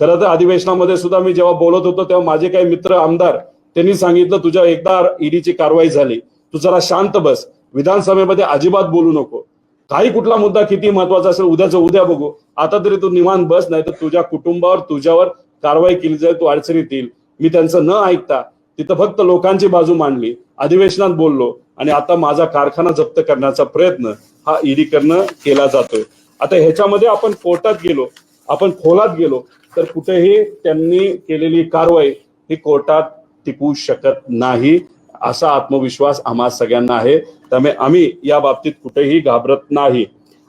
खरं तर अधिवेशनामध्ये सुद्धा मी जेव्हा बोलत होतो तेव्हा माझे काही मित्र आमदार त्यांनी सांगितलं तुझ्या एकदा ईडीची कारवाई झाली. तू जरा शांत बस. विधानसभेमध्ये अजिबात बोलू नको. काही कुठला मुद्दा किती महत्त्वाचा असेल उद्याचं उद्या बघू. आता तरी तू निवांत बस नाही तर तुझ्या कुटुंबावर तुझ्यावर कारवाई केली जाईल तू अडचणीत येईल. मी त्यांचं न ऐकता तिथं फक्त लोकांची बाजू मांडली. अधिवेशनात बोललो आणि आता माझा कारखाना जप्त करण्याचा प्रयत्न हा ईडी करणं केला जातोय. आता ह्याच्यामध्ये आपण कोर्टात गेलो. आपण खोलात गेलो तर कुठेही त्यांनी केलेली कारवाई ही कोर्टात टिकू शकत नाही असा आत्मविश्वास आम्हा सगळ्यांना आहे. त्यामुळे आम्ही या बाबतीत कुठेही घाबरत नाही.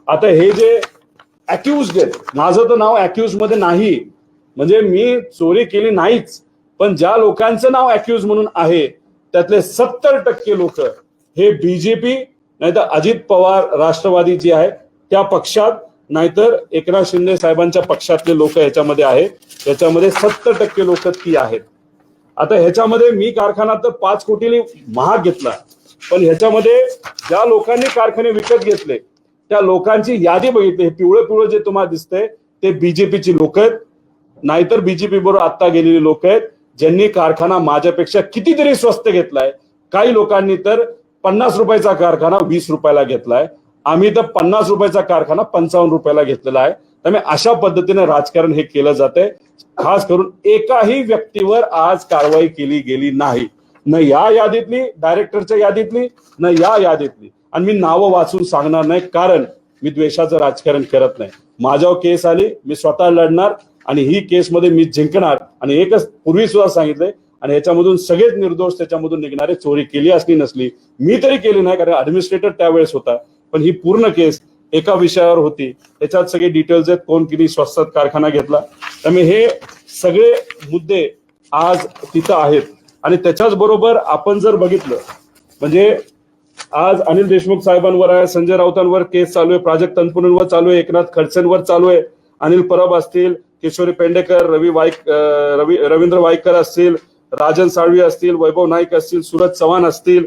आता हे जे अक्युज आहेत माझं तर नाव अक्युजमध्ये नाही. म्हणजे मी चोरी केली नाहीच पण ज्या लोकांचं नाव अक्युज म्हणून आहे त्यातले सत्तर टक्के लोक हे बीजेपी नाहीतर अजित पवार राष्ट्रवादी जी आहे त्या पक्षात नाहीतर एकनाथ शिंदे साहेबांच्या पक्षातले लोक याच्यामध्ये आहेत. याच्यामध्ये सत्तर टक्के लोक ती आहेत. आता ह्याच्यामध्ये मी कारखाना तर पाच कोटीने महाग घेतला. पण ह्याच्यामध्ये ज्या लोकांनी कारखाने विकत घेतले त्या लोकांची यादी बघितली. हे पिवळं पिवळं जे तुम्हाला दिसतंय ते बीजेपीची लोक आहेत. नाहीतर बीजेपी बरोबर आता गेलेली लोक आहेत ज्यांनी कारखाना माझ्यापेक्षा कितीतरी स्वस्त घेतलाय. काही लोकांनी तर पन्नास रुपयाचा कारखाना वीस रुपयाला घेतलाय. आम्ही तर पन्नास रुपयाचा कारखाना पंचावन्न रुपयाला घेतलेला आहे. त्यामुळे अशा पद्धतीने राजकारण हे केलं जाते खास करून एकाही व्यक्तीवर आज कारवाई केली गेली नाही. न या यादीतली डायरेक्टरच्या यादीतली न या यादीतली. आणि मी नावं वाचून सांगणार नाही कारण मी द्वेषाचं राजकारण करत नाही. माझ्यावर केस आली मी स्वतः लढणार आणि ही केसमध्ये मी जिंकणार. आणि एकच पूर्वी सुद्धा सांगितलंय आणि याच्यामधून सगळेच निर्दोष त्याच्यामधून निघणारे चोरी केली असली नसली मी तरी केली नाही कारण ऍडमिनिस्ट्रेटर त्यावेळेस होता. पण ही पूर्ण केस एका विषयावर होती. त्याच्यात सगळे डिटेल्स आहेत कोण किती स्वस्तात कारखाना घेतला. त्यामुळे हे सगळे मुद्दे आज तिथं आहेत. आणि त्याच्याच बरोबर आपण जर बघितलं म्हणजे आज अनिल देशमुख साहेबांवर आहे संजय राऊतांवर केस चालू आहे प्राजक्त तनपुरेंवर चालू आहे एकनाथ खडसेंवर चालू आहे अनिल परब असतील किशोरी पेंडेकर रवी वाईक रवी रवींद्र वाईकर असतील राजन साळवी असतील वैभव नाईक असतील सुरज चव्हाण असतील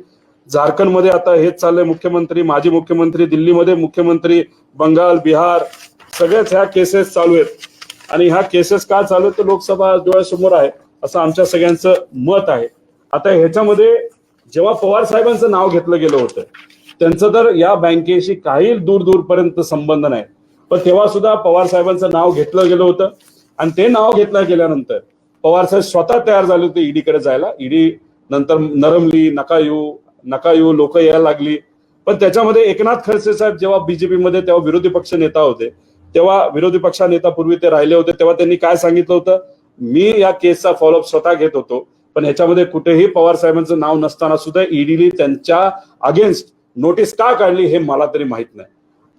झारखंडमध्ये आता हेच चाललंय मुख्यमंत्री माजी मुख्यमंत्री दिल्लीमध्ये मुख्यमंत्री बंगाल बिहार सगळ्याच ह्या केसेस चालू आहेत. आणि ह्या केसेस का चालू आहेत? तर लोकसभा डोळ्यासमोर आहे असं आमच्या सगळ्यांचं मत आहे. आता ह्याच्यामध्ये जेव्हा पवार साहेबांचं नाव घेतलं गेलं होतं त्यांचं तर या बँकेशी काही दूर दूरपर्यंत संबंध नाही. पण तेव्हा सुद्धा पवार साहेबांचं नाव घेतलं गेलं होतं. आणि ते नाव घेतलं गेल्यानंतर पवार साहेब स्वतः तयार झाले होते ईडीकडे जायला. ईडी नंतर नरमली नका येऊ नका येऊ लोक यायला लागली. पण त्याच्यामध्ये एकनाथ खडसे साहेब जेव्हा बीजेपीमध्ये तेव्हा विरोधी पक्ष नेता होते. तेव्हा विरोधी पक्षा नेता पूर्वी ते राहिले होते तेव्हा त्यांनी काय सांगितलं होतं? मी या केसचा फॉलोअप स्वतः घेत होतो पण ह्याच्यामध्ये कुठेही पवार साहेबांचं नाव नसताना सुद्धा ईडीने त्यांच्या अगेन्स्ट नोटीस का काढली हे मला तरी माहीत नाही.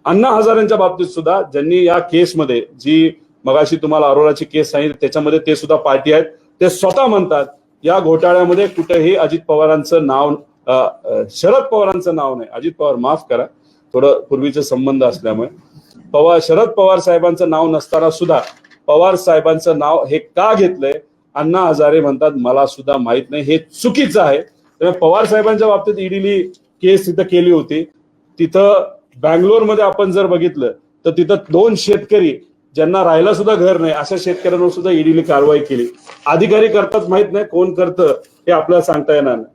अण्णा हजारेंच्या बाबतीत सुद्धा ज्यांनी या केसमध्ये जी मगाशी तुम्हाला अरोराची केस सांगितली त्याच्यामध्ये ते सुद्धा पार्टी आहेत. ते स्वतः म्हणतात या घोटाळ्यामध्ये कुठेही अजित पवारांचं नाव शरद पवारांचं नाव नाही. अजित पवार माफ करा. थोडं पूर्वीचे संबंध असल्यामुळे. पवार शरद पवार साहेबांचं नाव नसताना सुद्धा पवार साहेबांचं नाव हे का घेतलंय? अण्णा हजारे म्हणतात मला सुद्धा माहीत नाही. हे चुकीचं आहे. त्यामुळे पवार साहेबांच्या बाबतीत ईडीली केस तिथं केली होती. तिथं बँगलोरमध्ये आपण जर बघितलं तर तिथं दोन शेतकरी ज्यांना राहायला सुद्धा घर नाही अशा शेतकऱ्यांवर सुद्धा ईडीने कारवाई केली. अधिकारी करतात माहीत नाही कोण करतं हे आपल्याला सांगता येणार नाही.